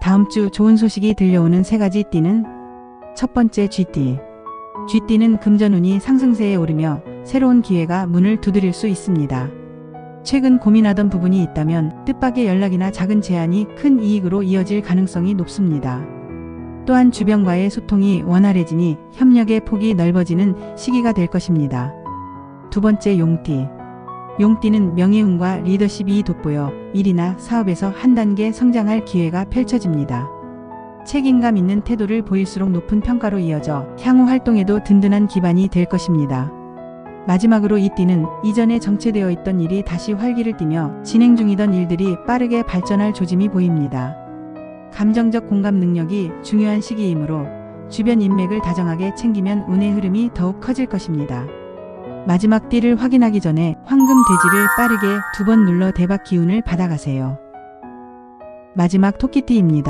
다음 주 좋은 소식이 들려오는 세 가지 띠는 첫 번째 쥐띠. 쥐띠는 금전운이 상승세에 오르며 새로운 기회가 문을 두드릴 수 있습니다. 최근 고민하던 부분이 있다면 뜻밖의 연락이나 작은 제안이 큰 이익으로 이어질 가능성이 높습니다. 또한 주변과의 소통이 원활해지니 협력의 폭이 넓어지는 시기가 될 것입니다. 두 번째 용띠. 용띠는 명예운과 리더십이 돋보여 일이나 사업에서 한 단계 성장할 기회가 펼쳐집니다. 책임감 있는 태도를 보일수록 높은 평가로 이어져 향후 활동에도 든든한 기반이 될 것입니다. 마지막으로 이 띠는 이전에 정체되어 있던 일이 다시 활기를 띠며 진행 중이던 일들이 빠르게 발전할 조짐이 보입니다. 감정적 공감 능력이 중요한 시기이므로 주변 인맥을 다정하게 챙기면 운의 흐름이 더욱 커질 것입니다. 마지막 띠를 확인하기 전에 황금 돼지를 빠르게 두 번 눌러 대박 기운을 받아가세요. 마지막 토끼띠입니다.